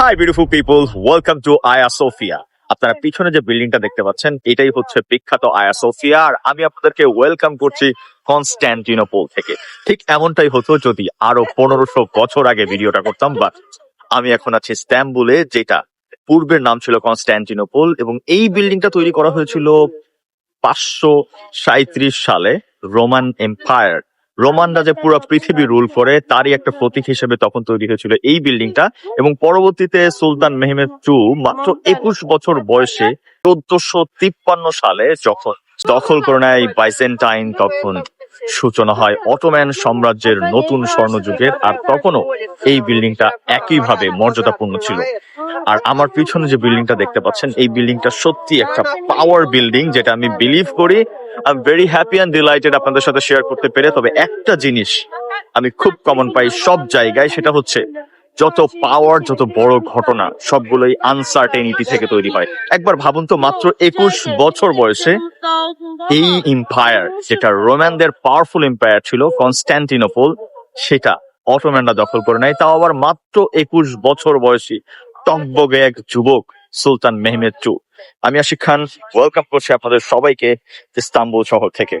Hi beautiful people welcome to Aya Sofia আপনারা পিছনে যে বিল্ডিংটা দেখতে পাচ্ছেন, এটাই হচ্ছে বিখ্যাত আয়া সোফিয়া আর আমি আপনাদেরকে ওয়েলকাম করছি কনস্ট্যান্টিনোপল থেকে। ঠিক এমনটাই হতো যদি আরও পনেরোশো বছর আগে ভিডিওটা করতাম বাট আমি এখন আছি স্ট্যাম্বুলে যেটা পূর্বের নাম ছিল কনস্ট্যান্টিনোপল এবং এই বিল্ডিংটা তৈরি করা হয়েছিল পাঁচশো সাঁত্রিশ সালে রোমান এম্পায়ার রোমানরা যে পুরো পৃথিবী রুল করে, তারই একটা প্রতীক হিসেবে তখন তৈরি হয়েছিল এই বিল্ডিংটা এবং পরবর্তীতে সুলতান মেহমেদ টু মাত্র একুশ বছর বয়সে চোদ্দশো তিপ্পান্ন সালে যখন দখল করে নেয় বাইসেন্টাইন তখন সূচনা হয় অটোম্যান সাম্রাজ্যের নতুন স্বর্ণযুগের, আর তখনও এই বিল্ডিংটা একইভাবে মর্যাদাপূর্ণ ছিল। আর আমার পিছনে যে বিল্ডিংটা দেখতে পাচ্ছেন, এই বিল্ডিংটা সত্যি একটা পাওয়ার বিল্ডিং যেটা আমি বিলিভ করি। I am very happy and delighted আপনাদের সাথে শেয়ার করতে পেরে। তবে একটা জিনিস আমি খুব কমন পাই সব জায়গায়, সেটা হচ্ছে যত পাওয়ার যত বড় ঘটনা, সবগুলোই আনসার্টেনিটি থেকে তৈরি হয়। একবার ভাবুন তো, মাত্র একুশ বছর বয়সে এই এম্পায়ার যেটা রোম্যানদের পাওয়ারফুল এম্পায়ার ছিল কনস্ট্যান্টিনোপল সেটা অটোম্যানরা দখল করে নেয়। তাও আবার মাত্র একুশ বছর বয়সী এক যুবক, সুলতান মেহমেদ টু আমি আশিক খান ওয়েলকাম করছি আপনাদের সবাইকে ইস্তাম্বুল শহর থেকে।